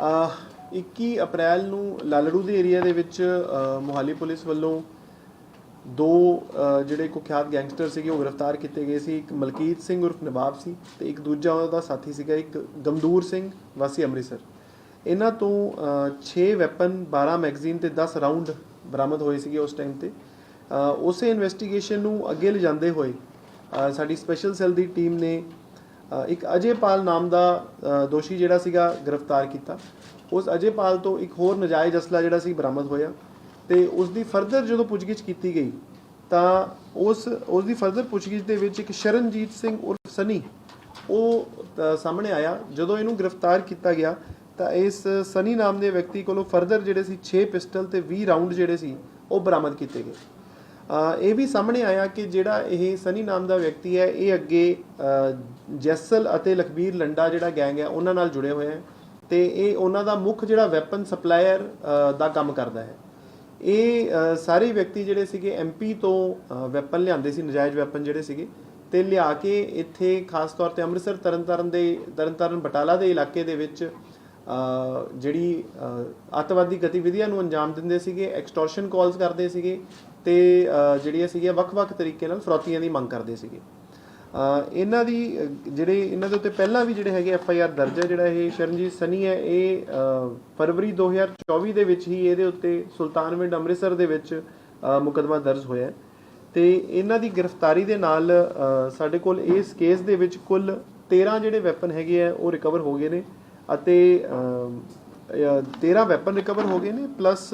ਅਹ 21 ਅਪ੍ਰੈਲ ਨੂੰ ਲਾਲੜੂ ਦੇ ਏਰੀਆ ਦੇ ਵਿੱਚ ਮੋਹਾਲੀ ਪੁਲਿਸ ਵੱਲੋਂ ਦੋ ਜਿਹੜੇ ਕੁਖਿਆਤ ਗੈਂਗਸਟਰ ਸੀਗੇ, ਉਹ ਗ੍ਰਿਫਤਾਰ ਕੀਤੇ ਗਏ ਸੀ। ਇੱਕ ਮਲਕੀਤ ਸਿੰਘ ਉਰਫ ਨਵਾਬ ਸੀ ਤੇ ਇੱਕ ਦੂਜਾ ਉਹਦਾ ਸਾਥੀ ਸੀਗਾ, ਇੱਕ ਗਮਦੂਰ ਸਿੰਘ, ਵਾਸੀ ਅੰਮ੍ਰਿਤਸਰ। ਇਹਨਾਂ ਤੋਂ 6 ਵੈਪਨ 12 ਮੈਗਜ਼ੀਨ ਤੇ 10 ਰਾਉਂਡ ਬਰਾਮਦ ਹੋਏ ਸੀਗੇ ਉਸ ਟਾਈਮ ਤੇ। ਉਸੇ ਇਨਵੈਸਟੀਗੇਸ਼ਨ ਨੂੰ ਅੱਗੇ ਲਿਜਾਂਦੇ ਹੋਏ ਸਾਡੀ ਸਪੈਸ਼ਲ ਸੈੱਲ ਦੀ ਟੀਮ ਨੇ ਇੱਕ ਅਜੇਪਾਲ ਨਾਮ ਦਾ ਦੋਸ਼ੀ ਜਿਹੜਾ ਸੀਗਾ ਗ੍ਰਿਫਤਾਰ ਕੀਤਾ। ਉਸ ਅਜੇਪਾਲ ਤੋਂ ਇੱਕ ਹੋਰ ਨਜਾਇਜ਼ ਅਸਲਾ ਜਿਹੜਾ ਸੀ ਬਰਾਮਦ ਹੋਇਆ ਤੇ ਉਸ ਦੀ ਫਰਦਰ ਜਦੋਂ ਪੁੱਛਗਿੱਛ ਕੀਤੀ ਗਈ, ਤਾਂ ਉਸ ਉਸ ਦੀ ਫਰਦਰ ਪੁੱਛਗਿੱਛ ਦੇ ਵਿੱਚ ਇੱਕ ਸ਼ਰਨਜੀਤ ਸਿੰਘ ਉਰਫ ਸਨੀ, ਉਹ ਸਾਹਮਣੇ ਆਇਆ। ਜਦੋਂ ਇਹਨੂੰ ਗ੍ਰਿਫਤਾਰ ਕੀਤਾ ਗਿਆ, ਤਾਂ ਇਸ ਸਨੀ ਨਾਮ ਦੇ ਵਿਅਕਤੀ ਕੋਲੋਂ ਫਰਦਰ ਜਿਹੜੇ ਸੀ 6 ਪਿਸਟਲ ਤੇ 20 ਰਾਉਂਡ ਜਿਹੜੇ ਸੀ, ਉਹ ਬਰਾਮਦ ਕੀਤੇ ਗਏ। ਇਹ ਵੀ ਸਾਹਮਣੇ ਆਇਆ ਕਿ ਜਿਹੜਾ ਇਹ ਸਨੀ ਨਾਮ ਦਾ ਵਿਅਕਤੀ ਹੈ ਇਹ ਅੱਗੇ ਜੈਸਲ ਅਤੇ ਲਖਬੀਰ ਲੰਡਾ ਜਿਹੜਾ ਗੈਂਗ ਹੈ ਉਹਨਾਂ ਨਾਲ ਜੁੜੇ ਹੋਏ ਹੈ ਤੇ ਇਹ ਉਹਨਾਂ ਦਾ ਮੁੱਖ ਜਿਹੜਾ ਵੈਪਨ ਸਪਲਾਇਰ ਦਾ ਕੰਮ ਕਰਦਾ ਹੈ। ਇਹ ਸਾਰੇ ਵਿਅਕਤੀ ਜਿਹੜੇ ਸੀਗੇ ਐਮਪੀ ਤੋਂ ਵੈਪਨ ਲਿਆਂਦੇ ਸੀ ਨਜਾਇਜ਼ ਵੈਪਨ ਜਿਹੜੇ ਸੀਗੇ ਤੇ ਲਿਆ ਕੇ ਇੱਥੇ ਖਾਸ ਤੌਰ ਤੇ ਅੰਮ੍ਰਿਤਸਰ ਤਰਨਤਾਰਨ ਦੇ ਤਰਨਤਾਰਨ ਬਟਾਲਾ ਦੇ ਇਲਾਕੇ ਦੇ ਵਿੱਚ ਜਿਹੜੀ ਅ, ਅੱਤਵਾਦੀ ਗਤੀਵਿਧੀਆਂ ਨੂੰ ਅੰਜਾਮ ਦਿੰਦੇ ਸੀਗੇ ਐਕਸਟੋਰਸ਼ਨ ਕਾਲਸ ਕਰਦੇ ਸੀਗੇ ਤੇ ਜਿਹੜੀਆਂ ਸੀਗੀਆਂ ਵੱਖ-ਵੱਖ ਤਰੀਕੇ ਨਾਲ ਫਰੋਤੀਆਂ ਦੀ ਮੰਗ ਕਰਦੇ ਸੀਗੇ। ਇਹਨਾਂ ਦੀ ਜਿਹੜੇ ਇਹਨਾਂ ਦੇ ਉੱਤੇ ਪਹਿਲਾਂ ਵੀ ਜਿਹੜੇ ਹੈਗੇ ਐਫ ਆਈ ਆਰ ਦਰਜ ਹੈ ਜਿਹੜਾ ਇਹ ਸ਼ਰਨਜੀਤ ਸਨੀ ਹੈ ਇਹ ਅ, ਫਰਵਰੀ 2024 ਦੇ ਵਿੱਚ ਹੀ ਇਹਦੇ ਉੱਤੇ ਸੁਲਤਾਨਵਿੰਡ ਅੰਮ੍ਰਿਤਸਰ ਦੇ ਵਿੱਚ ਅ, ਮੁਕੱਦਮਾ ਦਰਜ ਹੋਇਆ ਹੈ। ਤੇ ਇਹਨਾਂ ਦੀ ਗ੍ਰਿਫਤਾਰੀ ਦੇ ਨਾਲ ਸਾਡੇ ਕੋਲ ਇਸ ਕੇਸ ਦੇ ਵਿੱਚ ਕੁੱਲ 13 ਜਿਹੜੇ ਵੈਪਨ ਹੈਗੇ ਆ ਉਹ ਰਿਕਵਰ ਹੋ ਗਏ ਨੇ ਅਤੇ 13 ਵੈਪਨ ਰਿਕਵਰ ਹੋ ਗਏ ਨੇ ਪਲੱਸ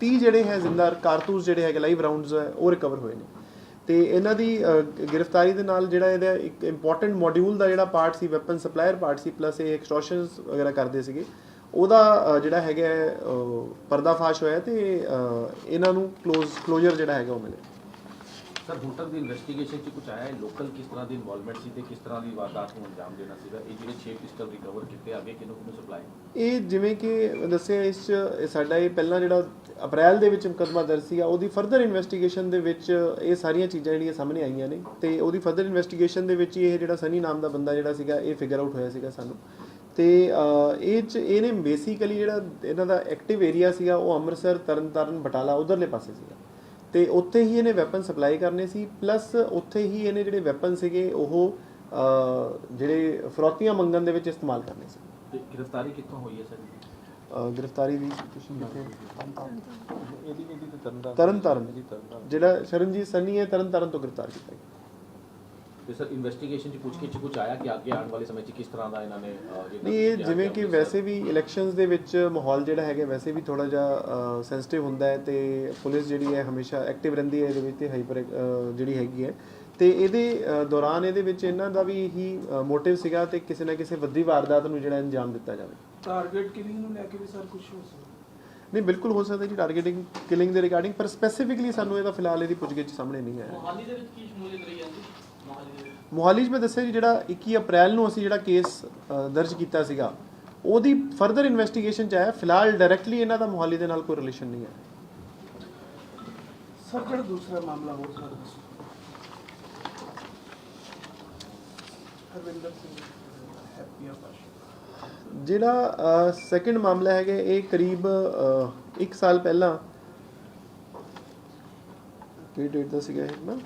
30 ਜਿਹੜੇ ਹੈ ਜ਼ਿੰਦਾ ਕਾਰਤੂਸ ਜਿਹੜੇ ਹੈਗੇ ਲਾਈਵ ਰਾਉਂਡਸ ਹੈ, ਉਹ ਰਿਕਵਰ ਹੋਏ ਨੇ। ਤੇ ਇਹਨਾਂ ਦੀ ਗ੍ਰਿਫਤਾਰੀ ਦੇ ਨਾਲ ਜਿਹੜਾ ਇਹਦਾ ਇੱਕ ਇੰਪੋਰਟੈਂਟ ਮੋਡਿਊਲ ਦਾ ਜਿਹੜਾ ਪਾਰਟ ਸੀ ਵੈਪਨ ਸਪਲਾਇਰ ਪਾਰਟ ਸੀ ਪਲੱਸ ਇਹ ਐਕਸਟੋਰਸ਼ਨਸ ਵਗੈਰਾ ਕਰਦੇ ਸੀਗੇ, ਉਹਦਾ ਜਿਹੜਾ ਹੈਗਾ ਪਰਦਾਫਾਸ਼ ਹੋਇਆ ਤੇ ਇਹਨਾਂ ਨੂੰ ਕਲੋਜ਼ ਕਲੋਜ਼ਰ ਜਿਹੜਾ ਹੈਗਾ ਉਹ ਮਿਲਿਆ। ਸਰ, ਹੁਣ ਦੀ ਇਨਵੈਸਟੀਗੇਸ਼ਨ 'ਚ ਕੁਝ ਆਇਆ ਹੈ? ਲੋਕਲ ਕਿਸ ਤਰ੍ਹਾਂ ਦੀ ਇਨਵੋਲਵਮੈਂਟ ਸੀ ਤੇ ਕਿਸ ਤਰ੍ਹਾਂ ਦੀ ਵਾਰਦਾਤ ਨੂੰ ਅੰਜਾਮ ਦੇਣਾ ਸੀਗਾ? ਇਹ ਜਿਹੜੇ 6 ਪਿਸਟਲ ਰਿਕਵਰ ਕੀਤੇ, ਅੱਗੇ ਕਿਹਨੂੰ ਕਿਹਨੂੰ ਸਪਲਾਈ ਇਹ ਜਿਵੇਂ ਕਿ ਦੱਸਿਆ, ਇਸ ਚ ਇਹ ਸਾਡਾ ਇਹ ਪਹਿਲਾਂ ਜਿਹੜਾ ਅਪ੍ਰੈਲ ਦੇ ਵਿੱਚ ਮੁਕੱਦਮਾ ਦਰਜ ਸੀਗਾ, ਉਹਦੀ ਫਰਦਰ ਇਨਵੈਸਟੀਗੇਸ਼ਨ ਦੇ ਵਿੱਚ ਇਹ ਸਾਰੀਆਂ ਚੀਜ਼ਾਂ ਜਿਹੜੀਆਂ ਸਾਹਮਣੇ ਆਈਆਂ ਨੇ ਤੇ ਉਹਦੀ ਫਰਦਰ ਇਨਵੈਸਟੀਗੇਸ਼ਨ ਦੇ ਵਿੱਚ ਹੀ ਇਹ ਜਿਹੜਾ ਸਨੀ ਨਾਮ ਦਾ ਬੰਦਾ ਜਿਹੜਾ ਸੀਗਾ, ਇਹ ਫਿਗਰ ਆਊਟ ਹੋਇਆ ਸੀਗਾ ਸਾਨੂੰ। ਤੇ ਇਹ ਚ ਇਹਨੇ ਬੇਸਿਕਲੀ ਜਿਹੜਾ ਇਹਨਾਂ ਦਾ ਐਕਟਿਵ ਏਰੀਆ ਸੀਗਾ, ਉਹ ਅੰਮ੍ਰਿਤਸਰ, ਤਰਨਤਾਰਨ, ਬਟਾਲਾ, ਉਧਰਲੇ ਪਾਸੇ ਸੀਗਾ। ਤੇ ਉੱਥੇ ਹੀ ਇਹਨੇ ਵੈਪਨ ਸਪਲਾਈ ਕਰਨੇ ਸੀ ਪਲੱਸ ਉੱਥੇ ਹੀ ਇਹਨੇ ਜਿਹੜੇ ਵੈਪਨ ਸੀਗੇ ਉਹ ਜਿਹੜੇ ਫਰੌਤੀਆਂ ਮੰਗਣ ਦੇ ਵਿੱਚ ਇਸਤੇਮਾਲ ਕਰਨੇ ਸੀ। ਤੇ ਗ੍ਰਿਫਤਾਰੀ ਕਿੱਥੋਂ ਹੋਈ ਹੈ ਸਰ? ਗ੍ਰਿਫਤਾਰੀ ਦੀ ਤੁਸੀਂ ਕਿੱਥੇ ਇਹਦੀ ਇਹਦੀ ਤੇ ਤਰਨਤਾਰਨ ਤਰਨ ਤਾਰਨ। ਜਿਹੜਾ ਸ਼ਰਨਜੀਤ ਸੰਨੀ ਹੈ ਤਰਨ ਤਾਰਨ ਤੋਂ ਗ੍ਰਿਫਤਾਰ ਕੀਤਾ ਗਿਆ। ਤੇ ਸਰ ਇਨਵੈਸਟੀਗੇਸ਼ਨ 'ਚ ਪੁੱਛ ਕੇ 'ਚ ਕੁਝ ਆਇਆ ਕਿ ਅੱਗੇ ਆਉਣ ਵਾਲੇ ਸਮੇਂ 'ਚ ਕਿਸ ਤਰ੍ਹਾਂ ਦਾ ਇਹਨਾਂ ਨੇ ਨਹੀਂ ਇਹ ਜਿਵੇਂ ਕਿ ਵੈਸੇ ਵੀ ਇਲੈਕਸ਼ਨਸ ਦੇ ਵਿੱਚ ਮਾਹੌਲ ਜਿਹੜਾ ਹੈਗਾ ਵੈਸੇ ਵੀ ਥੋੜਾ ਜਿਹਾ ਸੈਂਸਿਟਿਵ ਹੁੰਦਾ ਹੈ ਤੇ ਪੁਲਿਸ ਜਿਹੜੀ ਹੈ ਹਮੇਸ਼ਾ ਐਕਟਿਵ ਰਹਿੰਦੀ ਹੈ ਇਹਦੇ ਵਿੱਚ ਤੇ ਹਾਈਪਰ ਜਿਹੜੀ ਹੈਗੀ ਹੈ। ਤੇ ਇਹਦੇ ਦੌਰਾਨ ਇਹਦੇ ਵਿੱਚ ਇਹਨਾਂ ਦਾ ਵੀ ਇਹੀ ਮੋਟਿਵ ਸੀਗਾ ਤੇ ਕਿਸੇ ਨਾ ਕਿਸੇ ਵੱਡੀ ਵਾਰਦਾਤ ਨੂੰ ਜਿਹੜਾ ਅੰਜਾਮ ਦਿੱਤਾ ਜਾਵੇ। ਟਾਰਗੇਟ ਕਿਲਿੰਗ ਨੂੰ ਲੈ ਕੇ ਵੀ ਸਰ ਕੁਝ ਹੋ ਸਕਦਾ। ਨਹੀਂ ਬਿਲਕੁਲ ਹੋ ਸਕਦਾ ਜੀ ਟਾਰਗੇਟਿੰਗ ਕਿਲਿੰਗ ਦੇ ਰਿਗਾਰਡਿੰਗ ਪਰ ਸਪੈਸੀਫਿਕਲੀ ਸਾਨੂੰ ਇਹਦਾ ਫਿਲਹਾਲ ਇਹਦੀ ਪੁੱਛਗਿੱਛ ਸਾਹਮਣੇ ਨਹੀਂ ਆਇਆ। ਮੋਹਾਲੀ ਦੇ ਵਿੱਚ ਕੀ ਸ਼ਮੂਲੀਅਤ ਰਹੀ ਦੇ ਵਿੱਚ ਮੋਹਾਲੀ 'ਚ ਮੈਂ ਦੱਸਿਆ ਜੀ ਜਿਹੜਾ 21 ਅਪ੍ਰੈਲ ਨੂੰ ਅਸੀਂ ਜਿਹੜਾ ਕੇਸ ਦਰਜ ਕੀਤਾ ਸੀਗਾ ਉਹਦੀ ਫਰਦਰ ਇਨਵੈਸਟੀਗੇਸ਼ਨ ਚ ਆਇਆ ਫਿਲਹਾਲ ਡਾਇਰੈਕਟਲੀ ਇਹਨਾਂ ਦਾ ਮੋਹਾਲੀ ਦੇ ਨਾਲ ਕੋਈ ਰਿਲੇਸ਼ਨ ਨਹੀਂ ਹੈ। ਸਰ ਜਿਹੜਾ ਦੂਸਰਾ ਮਾਮਲਾ ਹੋਰ ਸਰ ਦੱਸੋ। ਹਰਵਿੰਦਰ ਸਿੰਘ ਹੈਪੀ ਆਕਾਸ਼। ਜਿਹੜਾ ਸੈਕੰਡ ਮਾਮਲਾ ਹੈਗਾ ਇਹ ਕਰੀਬ 1 ਸਾਲ ਪਹਿਲਾਂ ਕੀ ਡੇਟ ਦਾ ਸੀਗਾ ਇਹ? ਨਾ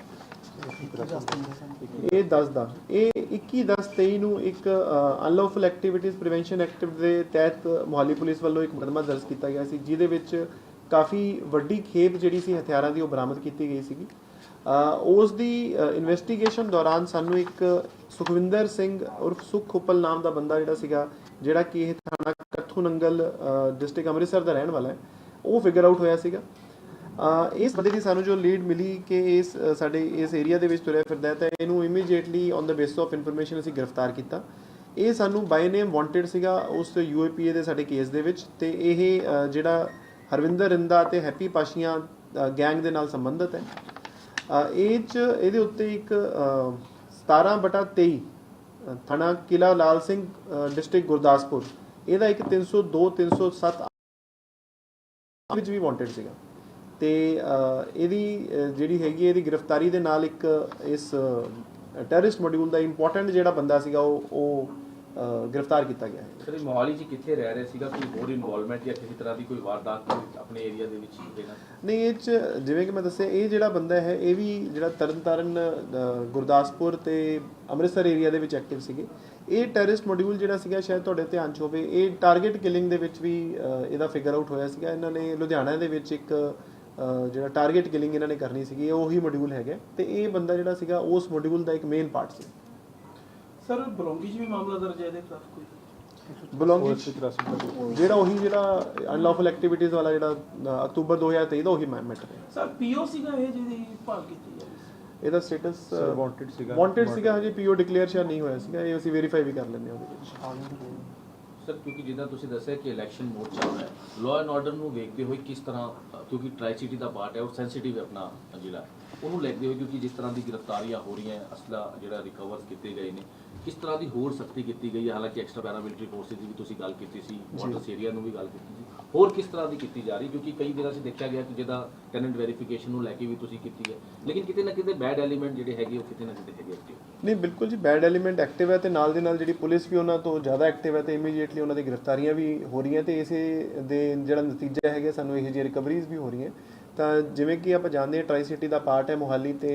ਇਹ 10 ਦਾ। ਇਹ 21 10 23 ਨੂੰ ਇੱਕ ਅਨਲੌਫੁਲ ਐਕਟੀਵਿਟੀਜ਼ ਪ੍ਰੀਵੈਂਸ਼ਨ ਐਕਟ ਦੇ ਤਹਿਤ ਮੋਹਾਲੀ ਪੁਲਿਸ ਵੱਲੋਂ ਇੱਕ ਮੁਕੱਦਮਾ ਦਰਜ ਕੀਤਾ ਗਿਆ ਸੀ ਜਿਹਦੇ ਵਿੱਚ ਕਾਫੀ ਵੱਡੀ ਖੇਪ ਜਿਹੜੀ ਸੀ ਹਥਿਆਰਾਂ ਦੀ ਉਹ ਬਰਾਮਦ ਕੀਤੀ ਗਈ ਸੀਗੀ। ਅ, ਉਸ ਦੀ ਇਨਵੈਸਟੀਗੇਸ਼ਨ ਦੌਰਾਨ ਸਾਨੂੰ ਇੱਕ ਸੁਖਵਿੰਦਰ ਸਿੰਘ ਉਰਫ ਸੁਖ ਨਾਮ ਦਾ ਬੰਦਾ ਜਿਹੜਾ ਸੀਗਾ ਜਿਹੜਾ ਕਿ ਇਹ ਥਾਣਾ ਕੱਥੂ ਨੰਗਲ ਡਿਸਟ੍ਰਿਕਟ ਅੰਮ੍ਰਿਤਸਰ ਦਾ ਰਹਿਣ ਵਾਲਾ ਹੈ ਉਹ ਫਿਗਰ ਆਊਟ ਹੋਇਆ ਸੀਗਾ। ਇਸ ਬੰਦੇ ਦੀ ਸਾਨੂੰ ਜੋ ਲੀਡ ਮਿਲੀ ਕਿ ਇਸ ਸਾਡੇ ਇਸ ਏਰੀਆ ਦੇ ਵਿੱਚ ਤੁਰਿਆ ਫਿਰਦਾ ਹੈ ਤਾਂ ਇਹਨੂੰ immediately on the base of information ਅਸੀਂ ਗ੍ਰਿਫਤਾਰ ਕੀਤਾ। ਇਹ ਸਾਨੂੰ ਬਾਈ ਨੇਮ ਵਾਂਟਡ ਸੀਗਾ ਉਸ ਯੂਏਪੀਏ ਦੇ ਸਾਡੇ ਕੇਸ ਦੇ ਵਿੱਚ ਤੇ ਇਹ ਜਿਹੜਾ ਹਰਵਿੰਦਰ ਰਿੰਦਾ ਤੇ ਹੈਪੀ ਪਾਸ਼ੀਆਂ ਗੈਂਗ ਦੇ ਨਾਲ ਸੰਬੰਧਿਤ ਹੈ। ਇਹ ਚ ਇਹਦੇ ਉੱਤੇ ਇੱਕ ਅ, 17 ਬਟਾ 23 ਥਾਣਾ ਕਿਲਾ ਲਾਲ ਸਿੰਘ ਡਿਸਟ੍ਰਿਕਟ ਗੁਰਦਾਸਪੁਰ। ਇਹਦਾ ਇੱਕ 302 307 ਵਿੱਚ ਵੀ ਵਾਂਟਡ ਸੀਗਾ। ਤੇ ਇਹਦੀ ਜਿਹੜੀ ਹੈਗੀ ਇਹਦੀ ਗ੍ਰਿਫਤਾਰੀ ਦੇ ਨਾਲ ਇੱਕ ਇਸ ਟੈਰਰਿਸਟ ਮੋਡਿਊਲ ਦਾ ਇੰਪੋਰਟੈਂਟ ਜਿਹੜਾ ਬੰਦਾ ਸੀਗਾ ਉਹ ਉਹ ਗ੍ਰਿਫਤਾਰ ਕੀਤਾ ਗਿਆ ਹੈ। ਸਰ ਇਹ ਮੋਹਾਲੀ 'ਚ ਕਿੱਥੇ ਰਹਿ ਰਹੇ ਸੀਗਾ? ਕੋਈ ਹੋਰ ਇਨਵੋਲਵਮੈਂਟ ਜਾਂ ਕਿਸੇ ਤਰ੍ਹਾਂ ਦੀ ਕੋਈ ਵਾਰਦਾਤ ਆਪਣੇ ਏਰੀਆ ਦੇ ਵਿੱਚ ਦੇਣਾ ਨਹੀਂ ਇਹ ਚ ਜਿਵੇਂ ਕਿ ਮੈਂ ਦੱਸਿਆ ਇਹ ਜਿਹੜਾ ਬੰਦਾ ਹੈ ਇਹ ਵੀ ਜਿਹੜਾ ਤਰਨਤਾਰਨ ਗੁਰਦਾਸਪੁਰ ਤੇ ਅੰਮ੍ਰਿਤਸਰ ਏਰੀਆ ਦੇ ਵਿੱਚ ਐਕਟਿਵ ਸੀਗੇ। ਇਹ ਟੈਰਰਿਸਟ ਮੋਡਿਊਲ ਜਿਹੜਾ ਸੀਗਾ ਸ਼ਾਇਦ ਤੁਹਾਡੇ ਧਿਆਨ 'ਚ ਹੋਵੇ ਇਹ ਟਾਰਗੇਟ ਕਿਲਿੰਗ ਦੇ ਵਿੱਚ ਵੀ ਇਹਦਾ ਫਿਗਰ ਆਊਟ ਹੋਇਆ ਸੀਗਾ। ਇਹਨਾਂ ਨੇ ਲੁਧਿਆਣਾ ਦੇ ਵਿੱਚ ਇੱਕ ਜਿਹੜਾ ਟਾਰਗੇਟ ਕਿਲਿੰਗ ਇਹਨਾਂ ਨੇ ਕਰਨੀ ਸੀਗੀ ਇਹ ਉਹੀ ਮੋਡਿਊਲ ਹੈਗਾ। ਤੇ ਇਹ ਬੰਦਾ ਜਿਹੜਾ ਸੀਗਾ ਉਸ ਮੋਡਿਊਲ ਦਾ ਇੱਕ ਮੇਨ ਪਾਰਟ ਸੀ। ਸਰ ਬਲੌਂਗੀ 'ਚ ਵੀ ਮਾਮਲਾ ਦਰਜ ਹੈ ਇਹਦੇ ਖਿਲਾਫ ਕੋਈ? ਬਿਲੋਂਗਿੰਗ 83 ਦਾ ਜਿਹੜਾ ਉਹੀ ਜਿਹੜਾ ਅਨਲੌਫਲ ਐਕਟੀਵਿਟੀਜ਼ ਵਾਲਾ ਜਿਹੜਾ ਅਕਤੂਬਰ 2023 ਦਾ ਉਹੀ ਮੈਟਰ ਹੈ। ਸਰ ਪੀਓ ਸੀਗਾ ਇਹ ਜਿਹਦੀ ਭਾਲ ਕੀਤੀ ਸੀ? ਇਹਦਾ ਸਟੇਟਸ wanted ਸੀਗਾ। ਵਾਂਟਡ ਸੀਗਾ ਹਜੇ ਪੀਓ ਡਿਕਲੇਅਰ ਸ਼ਾ ਨਹੀਂ ਹੋਇਆ ਸੀਗਾ ਇਹ ਅਸੀਂ ਵੈਰੀਫਾਈ ਵੀ ਕਰ ਲੈਂਦੇ ਹਾਂ। ਉਹਦੇ ਵਿੱਚ ਸਰ, ਕਿਉਂਕਿ ਜਿੱਦਾਂ ਤੁਸੀਂ ਦੱਸਿਆ ਕਿ ਇਲੈਕਸ਼ਨ ਮੋਡ ਚੱਲ ਰਿਹਾ ਹੈ ਲਾਅ ਐਂਡ ਆਰਡਰ ਨੂੰ ਵੇਖਦੇ ਹੋਏ ਕਿਸ ਤਰ੍ਹਾਂ ਕਿਉਂਕਿ ਟ੍ਰਾਈ ਸਿਟੀ ਦਾ ਪਾਰਟ ਹੈ, ਉਹ ਸੈਂਸਿਟਿਵ ਹੈ ਆਪਣਾ ਜ਼ਿਲ੍ਹਾ। ਉਹਨੂੰ ਦੇਖਦੇ ਹੋਏ ਕਿਉਂਕਿ ਜਿਸ ਤਰ੍ਹਾਂ ਦੀ ਗ੍ਰਿਫਤਾਰੀਆਂ ਹੋ ਰਹੀਆਂ ਅਸਲਾ ਜਿਹੜਾ ਰਿਕਵਰ ਕੀਤੇ ਗਏ ਨੇ ਕਿਸ ਤਰ੍ਹਾਂ ਦੀ ਹੋਰ ਸਖਤੀ ਕੀਤੀ ਗਈ ਹੈ? ਹਾਲਾਂਕਿ ਐਕਸਟਰਾ ਪੈਰਾਮਿਲਟਰੀ ਫੋਰਸਿਸ ਦੀ ਵੀ ਤੁਸੀਂ ਗੱਲ ਕੀਤੀ ਸੀ ਬਾਰਡਰ ਏਰੀਆ ਨੂੰ ਵੀ ਗੱਲ ਕੀਤੀ ਸੀ। ਹੋਰ ਕਿਸ ਤਰ੍ਹਾਂ ਦੀ ਕੀਤੀ ਜਾ ਰਹੀ? ਕਿਉਂਕਿ ਕਈ ਦਿਨਾਂ 'ਚ ਦੇਖਿਆ ਗਿਆ ਕਿ ਜਿਹਦਾ ਟੈਨੈਂਟ ਵੈਰੀਫਿਕੇਸ਼ਨ ਨੂੰ ਲੈ ਕੇ ਵੀ ਤੁਸੀਂ ਕੀਤੀ ਹੈ। ਲੇਕਿਨ ਕਿਤੇ ਨਾ ਕਿਤੇ ਬੈਡ ਐਲੀਮੈਂਟ ਜਿਹੜੇ ਹੈਗੇ ਉਹ ਕਿਤੇ ਨਾ ਕਿਤੇ ਹੈਗੇ active। ਨਹੀਂ ਬਿਲਕੁਲ ਜੀ ਬੈਡ ਐਲੀਮੈਂਟ ਐਕਟਿਵ ਹੈ ਤੇ ਨਾਲ ਦੇ ਨਾਲ ਜਿਹੜੀ ਪੁਲਿਸ ਵੀ ਉਹਨਾਂ ਤੋਂ ਜ਼ਿਆਦਾ ਐਕਟਿਵ ਹੈ ਤੇ ਇਮੀਡੀਏਟਲੀ ਉਹਨਾਂ ਦੀ ਗ੍ਰਿਫਤਾਰੀਆਂ ਵੀ ਹੋ ਰਹੀਆਂ ਤੇ ਇਸੇ ਦੇ ਜਿਹੜਾ ਨਤੀਜਾ ਹੈਗਾ ਸਾਨੂੰ ਇਹ ਜਿਹੀ ਰਿਕਵਰੀਜ਼ ਵੀ ਹੋ ਰਹੀਆਂ। ਤਾਂ ਜਿਵੇਂ ਕਿ ਆਪਾਂ ਜਾਣਦੇ ਹਾਂ ਟਰਾਈ ਸਿਟੀ ਦਾ ਪਾਰਟ ਹੈ ਮੋਹਾਲੀ ਤੇ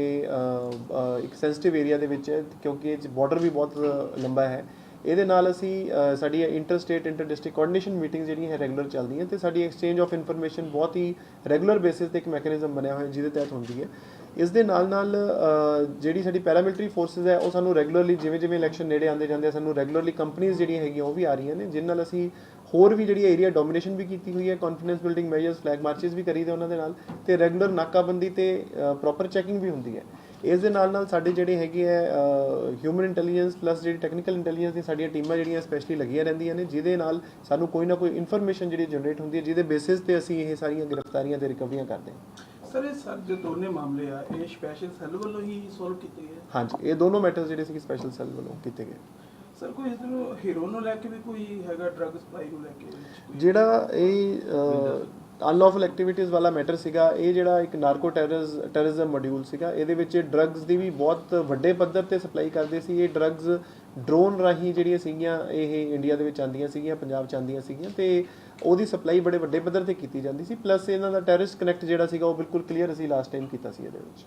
ਇੱਕ ਸੈਂਸਿਟਿਵ ਏਰੀਆ ਦੇ ਵਿੱਚ ਹੈ ਕਿਉਂਕਿ ਇਹ ਬਾਰਡਰ ਵੀ ਬਹੁਤ ਲੰਬਾ ਹੈ। ਇਹਦੇ ਨਾਲ ਅਸੀਂ ਅ, ਸਾਡੀ inter state inter district coordination meeting ਜਿਹੜੀਆਂ ਹੈ ਰੈਗੂਲਰ ਚੱਲਦੀਆਂ ਤੇ ਸਾਡੀ ਐਕਸਚੇਂਜ ਆਫ ਇਨਫੋਰਮੇਸ਼ਨ ਬਹੁਤ ਹੀ ਰੈਗੂਲਰ ਬੇਸਿਸ ਤੇ ਇੱਕ ਮੈਕੈਨਿਜ਼ਮ ਬਣਿਆ ਹੋਇਆ ਜਿਹਦੇ ਤਹਿਤ ਹੁੰਦੀ ਹੈ। ਇਸ ਦੇ ਨਾਲ ਨਾਲ ਜਿਹੜੀ ਸਾਡੀ ਪੈਰਾਮਿਲਟਰੀ ਫੋਰਸਸ ਹੈ ਉਹ ਸਾਨੂੰ ਰੈਗੂਲਰਲੀ ਜਿਵੇਂ ਜਿਵੇਂ ਇਲੈਕਸ਼ਨ ਨੇੜੇ ਆਉਂਦੇ ਜਾਂਦੇ ਆ ਸਾਨੂੰ ਰੈਗੂਲਰਲੀ ਕੰਪਨੀਆਂ ਜਿਹੜੀਆਂ ਹੈਗੀਆਂ ਉਹ ਵੀ ਆ ਰਹੀਆਂ ਨੇ ਜਿਨ ਨਾਲ ਅਸੀਂ ਹੋਰ ਵੀ ਜਿਹੜੀ ਏਰੀਆ ਡੋਮੀਨੇਸ਼ਨ ਵੀ ਕੀਤੀ ਹੋਈ ਹੈ confidence building measures flag marches ਵੀ ਕਰੀਦੇ ਉਹਨਾਂ ਦੇ ਨਾਲ ਤੇ ਰੈਗੂਲਰ ਨਾਕਾਬੰਦੀ ਤੇ ਪ੍ਰੋਪਰ ਚੈਕਿੰਗ ਵੀ ਹੁੰਦੀ ਹੈ। ਇਸ ਦੇ ਨਾਲ ਨਾਲ ਸਾਡੇ ਜਿਹੜੇ ਹੈਗੇ ਆ ਹਿਊਮਨ ਇੰਟੈਲੀਜੈਂਸ ਪਲੱਸ ਜਿਹੜੀ ਟੈਕਨੀਕਲ ਇੰਟੈਲੀਜੈਂਸ ਦੀ ਸਾਡੀਆਂ ਟੀਮਾਂ ਜਿਹੜੀਆਂ ਸਪੈਸ਼ਲੀ ਲੱਗੀਆਂ ਰਹਿੰਦੀਆਂ ਨੇ ਜਿਹਦੇ ਨਾਲ ਸਾਨੂੰ ਕੋਈ ਨਾ ਕੋਈ ਇਨਫੋਰਮੇਸ਼ਨ ਜਿਹੜੀ ਜਨਰੇਟ ਹੁੰਦੀ ਹੈ ਜਿਹਦੇ ਬੇਸਿਸ ਤੇ ਅਸੀਂ ਇਹ ਸਾਰੀਆਂ ਗ੍ਰਿਫਤਾਰੀਆਂ ਤੇ ਰਿਕਵਰੀਆਂ ਕਰਦੇ ਹਾਂ। ਸਰ ਇਹ ਸਰ ਜੋ ਦੋਨੇ ਮਾਮਲੇ ਆ ਇਹ ਸਪੈਸ਼ਲ ਸੈੱਲ ਵੱਲੋਂ ਹੀ ਸੋਲਵ ਕੀਤੇ ਗਏ ਹਾਂਜੀ ਇਹ ਦੋਨੋਂ ਮੈਟਰਸ ਜਿਹੜੇ ਸੀ ਸਪੈਸ਼ਲ ਸੈੱਲ ਵੱਲੋਂ ਕੀਤੇ ਗਏ। ਸਰ, ਕੋਈ ਇਸ ਨੂੰ ਹੀਰੋ ਨੂੰ ਲੈ ਕੇ ਵੀ ਕੋਈ ਹੈਗਾ ਡਰੱਗ ਸਪਲਾਈ ਨੂੰ ਲੈ ਕੇ ਜਿਹੜਾ ਇਹ ਅਨਲੌਫਲ ਐਕਟੀਵਿਟੀਜ਼ ਵਾਲਾ ਮੈਟਰ ਸੀਗਾ, ਇਹ ਜਿਹੜਾ ਇੱਕ ਨਾਰਕੋ ਟੈਰਰਿਜ਼ਮ ਮੋਡਿਊਲ ਸੀਗਾ, ਇਹਦੇ ਵਿੱਚ ਡਰੱਗਸ ਦੀ ਵੀ ਬਹੁਤ ਵੱਡੇ ਪੱਧਰ ਤੇ ਸਪਲਾਈ ਕਰਦੇ ਸੀ। ਇਹ ਡਰੱਗਸ ਡਰੋਨ ਰਾਹੀਂ ਜਿਹੜੀਆਂ ਸੀਗੀਆਂ, ਇਹ ਇੰਡੀਆ ਦੇ ਵਿੱਚ ਆਉਂਦੀਆਂ ਸੀਗੀਆਂ, ਪੰਜਾਬ ਚ ਆਉਂਦੀਆਂ ਸੀਗੀਆਂ ਤੇ ਉਹਦੀ ਸਪਲਾਈ ਬੜੇ ਵੱਡੇ ਪੱਧਰ ਤੇ ਕੀਤੀ ਜਾਂਦੀ ਸੀ। ਪਲੱਸ ਇਹਨਾਂ ਦਾ ਟੈਰਰਿਸਟ ਕਨੈਕਟ ਜਿਹੜਾ ਸੀਗਾ, ਉਹ ਬਿਲਕੁਲ ਕਲੀਅਰ ਅਸੀਂ ਲਾਸਟ ਟਾਈਮ ਕੀਤਾ ਸੀ ਇਹਦੇ ਵਿੱਚ।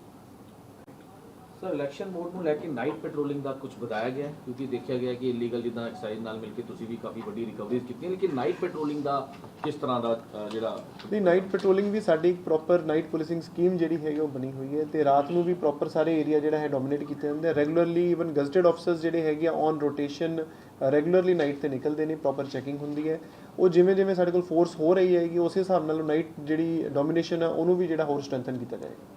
ਸਰ ਇਲੈਕਸ਼ਨ ਮੋਡ ਨੂੰ ਲੈ ਕੇ ਨਾਈਟ ਪੈਟਰੋਲਿੰਗ ਦਾ ਕੁਝ ਬਤਾਇਆ ਗਿਆ ਕਿਉਂਕਿ ਦੇਖਿਆ ਗਿਆ ਕਿ ਇਲੀਗਲ ਜਿੱਦਾਂ ਐਕਸਾਈਜ਼ ਨਾਲ ਮਿਲ ਕੇ ਤੁਸੀਂ ਵੀ ਕਾਫੀ ਵੱਡੀ ਰਿਕਵਰੀਜ਼ ਕੀਤੀਆਂ, ਲੇਕਿਨ ਨਾਈਟ ਪੈਟਰੋਲਿੰਗ ਦਾ ਕਿਸ ਤਰ੍ਹਾਂ ਦਾ ਜਿਹੜਾ ਨਹੀਂ ਨਾਈਟ ਪੈਟਰੋਲਿੰਗ ਵੀ ਸਾਡੀ ਇੱਕ ਪ੍ਰੋਪਰ ਨਾਈਟ ਪੁਲਿਸਿੰਗ ਸਕੀਮ ਜਿਹੜੀ ਹੈਗੀ ਉਹ ਬਣੀ ਹੋਈ ਹੈ ਤੇ ਰਾਤ ਨੂੰ ਵੀ ਪ੍ਰੋਪਰ ਸਾਰੇ ਏਰੀਆ ਜਿਹੜਾ ਹੈ ਡੋਮਿਨੇਟ ਕੀਤੇ ਜਾਂਦੇ ਰੈਗੂਲਰਲੀ ਇਵਨ ਗਜ਼ਟਡ ਆਫਸਰਸ ਜਿਹੜੇ ਹੈਗੇ ਆ ਔਨ ਰੋਟੇਸ਼ਨ ਰੈਗੂਲਰਲੀ ਨਾਈਟ ਤੇ ਨਿਕਲਦੇ ਨੇ ਪ੍ਰੋਪਰ ਚੈਕਿੰਗ ਹੁੰਦੀ ਹੈ। ਉਹ ਜਿਵੇਂ ਜਿਵੇਂ ਸਾਡੇ ਕੋਲ ਫੋਰਸ ਹੋ ਰਹੀ ਹੈਗੀ, ਉਸੇ ਹਿਸਾਬ ਨਾਲ ਨਾਈਟ ਜਿਹੜੀ ਡੋਮੀਨੇਸ਼ਨ ਹੈ ਉਹਨੂੰ ਵੀ ਜਿਹੜਾ ਹੋਰ ਸਟਰੈਂਥਨ ਕੀਤਾ ਜਾਏਗਾ।